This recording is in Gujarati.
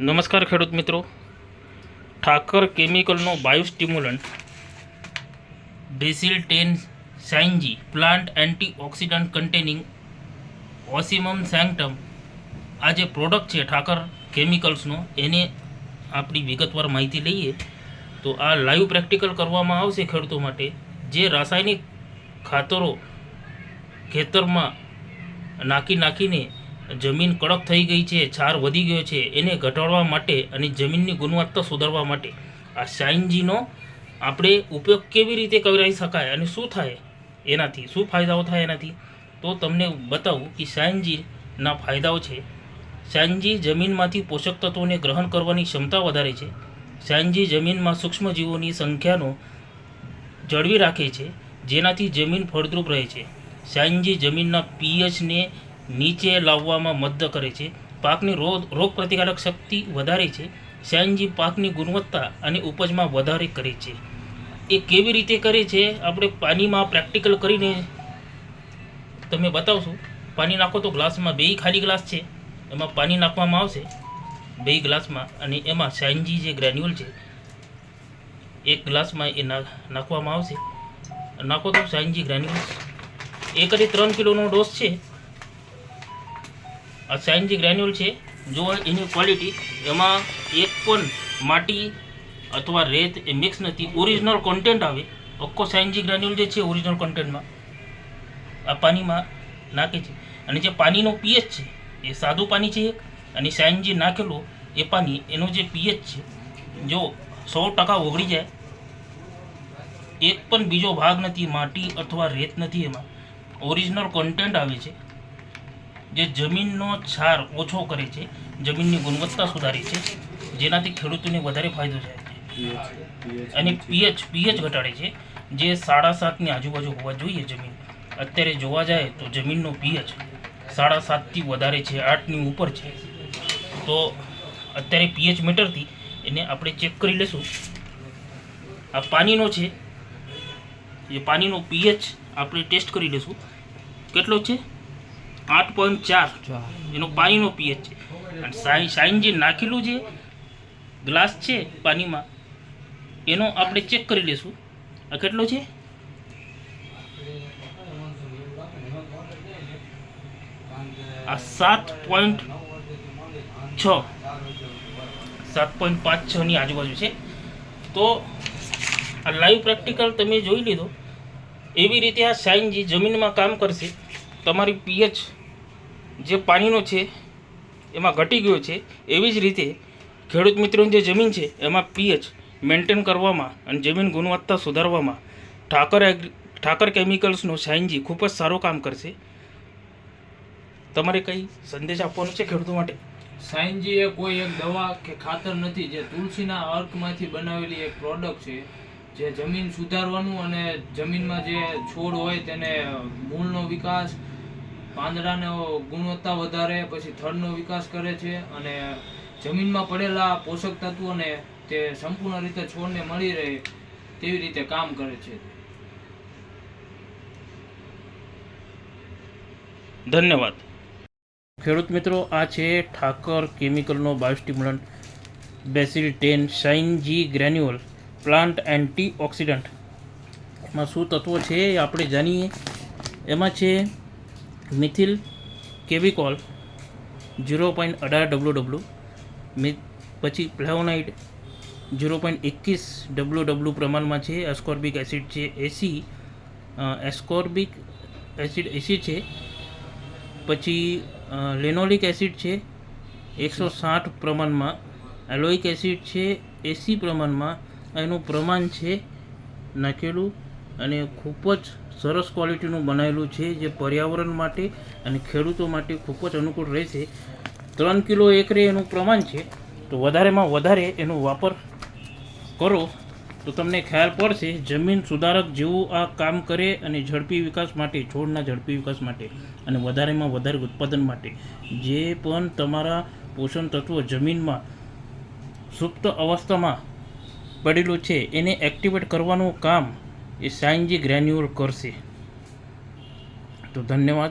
નમસ્કાર ખેડૂત મિત્રો. ઠાકર કેમિકલનો biostimulant basil ten સાઇન્જી plant antioxidant containing ocimum sanctum આ જે પ્રોડક્ટ છે ઠાકર કેમિકલ્સનો. એને આપણી વિગતવાર માહિતી લઈએ તો આ લાઈવ પ્રેક્ટિકલ કરવામાં આવશે ખેડૂતો માટે. જે રાસાયણિક ખાતરો ખેતરમાં નાખી નાખીને જમીન કડક થઈ ગઈ છે, છાર વધી ગયો છે, એને ઘટાડવા માટે અને જમીનની ગુણવત્તા સુધારવા માટે. આ શાઇનજીનો આપણે ઉપયોગ કેવી રીતે કરી શકાય અને શું થાય એનાથી, શું ફાયદાઓ થાય એનાથી? તો તમને બતાવું કે શાઇનજીના ફાયદાઓ છે. શાઇનજી જમીનમાંથી પોષક તત્વોને ગ્રહણ કરવાની ક્ષમતા વધારે છે. શાઇનજી જમીનમાં સૂક્ષ્મજીવોની સંખ્યાનો જળવી રાખે છે, જેનાથી જમીન ફળદ્રુપ રહે છે. શાઇનજી જમીનના પીએચને નીચે લાવવામાં મદદ કરે છે. પાકની રોગ, રોગપ્રતિકારક શક્તિ વધારે છે. શાઇનજી પાકની ગુણવત્તા અને ઉપજમાં વધારે કરે છે. એ કેવી રીતે કરે છે? આપણે પાણીમાં પ્રેક્ટિકલ કરીને તમે બતાવશો. પાણી નાખો તો ગ્લાસમાં બે ખાલી ગ્લાસ છે. એમાં પાણી નાખવામાં આવશે. બે ગ્લાસમાં અને એમાં શાઇનજી જે ગ્રેન્યુઅલ છે, એક ગ્લાસમાં એ નાખવામાં આવશે. નાખો તો શાઇનજી એક અને ત્રણ કિલોનો ડોઝ છે. આ સાઇનજી ગ્રેન્યુલ છે. જો એની ક્વોલિટી એમાં એક પણ માટી અથવા રેત એ મિક્સ નથી. ઓરિજિનલ કોન્ટેન્ટ આવે. આખો સાઇનજી ગ્રેન્યુલ જે છે ઓરિજિનલ કોન્ટેન્ટમાં આ પાણીમાં નાખે છે. અને જે પાણીનો પીએચ છે, એ સાદું પાણી છે એક. અને સાઇનજી નાખેલું એ પાણી, એનો જે પીએચ છે, જો સો ટકા ઓગળી જાય, એક પણ બીજો ભાગ નથી, માટી અથવા રેત નથી એમાં. ઓરિજિનલ કોન્ટેન્ટ આવે છે. જે જમીનનો છાર ઓછો કરે છે જમીનની ગુણવત્તા સુધારે છે જેનાથી ખેડૂતોને વધારે ફાયદો થાય છે. અને પીએચ પીએચ ઘટાડે છે જે સાડા સાતની આજુબાજુ હોવા જોઈએ જમીન. અત્યારે જોવા જાય તો જમીનનો પીએચ સાડા સાતથી વધારે છે આઠની ઉપર છે. તો અત્યારે પીએચ મીટરથી એને આપણે ચેક કરી લેશું આ પાણીનો છે એ પાણીનો પીએચ આપણે ટેસ્ટ કરી લેશું કેટલો છે? આઠ પોઈન્ટ ચાર એનો પાણીનો પીએચ છે. અને સાઈ, સાઈન જે નાખેલું જે ગ્લાસ છે પાણીમાં, એનો આપણે ચેક કરી લઈશું. આ કેટલો છે? આ સાત પોઈન્ટ છ. સાત પોઈન્ટ પાંચ છની આજુબાજુ છે. તો આ લાઈવ પ્રેક્ટિકલ તમે જોઈ લીધો. એવી રીતે આ સાઇન જે જમીનમાં કામ કરશે, તમારી પીએચ જે પાણીનો છે, એમાં ઘટી ગયો છે, એવી જ રીતે ખેડૂત મિત્રોની જે જમીન છે, એમાં પીએચ મેન્ટેન કરવામાં અને જમીન ગુણવત્તા સુધારવામાં ઠાકર એગ્રી, ઠાકર કેમિકલ્સનો સાઇનજી ખૂબ જ સારું કામ કરશે. તમારે કંઈ સંદેશ આપવાનો છે ખેડૂતો માટે? સાઇનજી એ કોઈ એક દવા કે ખાતર નથી, જે તુલસીના અર્કમાંથી બનાવેલી એક પ્રોડક્ટ છે, જે જમીન સુધારવાનું અને જમીનમાં જે છોડ હોય તેને મૂળનો વિકાસ પાંદડાનો ગુણવત્તા વધારે પછી થડનો વિકાસ કરે છે અને જમીનમાં પડેલા પોષક તત્વોને તે સંપૂર્ણ રીતે છોડને મળી રહે તેવી રીતે કામ કરે છે. ધન્યવાદ. ખેડૂત મિત્રો આ છે Thakar કેમિકલનો biostimulant basil ten shine G granular plant antioxidant. એમાં શું તત્વો છે એ આપણે જાણીએ. એમાં છે મિથિલ કેવિકોલ ઝીરો પોઈન્ટ અઢાર ડબલ્યુ ડબલ્યુ મિ, પછી ફ્લેવોનાઇડ ઝીરો પોઈન્ટ એકવીસ ડબલ્યુ ડબલ્યુ પ્રમાણમાં છે એસ્કોર્બિક એસિડ છે એસી એસ્કોર્બિક એસિડ એસી છે, પછી લેનોલિક એસિડ છે, એકસો સાઠ પ્રમાણમાં એલોઇક એસિડ છે એસી પ્રમાણમાં, એનું પ્રમાણ છે, નાખેલું અને ખૂબ જ સરસ ક્વોલિટીનું બનાવેલું છે જે પર્યાવરણ માટે અને ખેડૂતો માટે ખૂબ જ અનુકૂળ રહેશે. ત્રણ કિલો એકરે એનું પ્રમાણ છે. તો વધારેમાં વધારે એનો વાપર કરો. તો તમને ખ્યાલ પડશે, જમીન સુધારક જેવું આ કામ કરે અને ઝડપી વિકાસ માટે, છોડના ઝડપી વિકાસ માટે અને વધારેમાં વધારે ઉત્પાદન માટે. જે પણ તમારા પોષણ તત્વો જમીનમાં સુપ્ત અવસ્થામાં પડેલું છે, એને એક્ટિવેટ કરવાનું કામ એ સાઇનજી ગ્રેન્યુઅલ કરશે. તો ધન્યવાદ.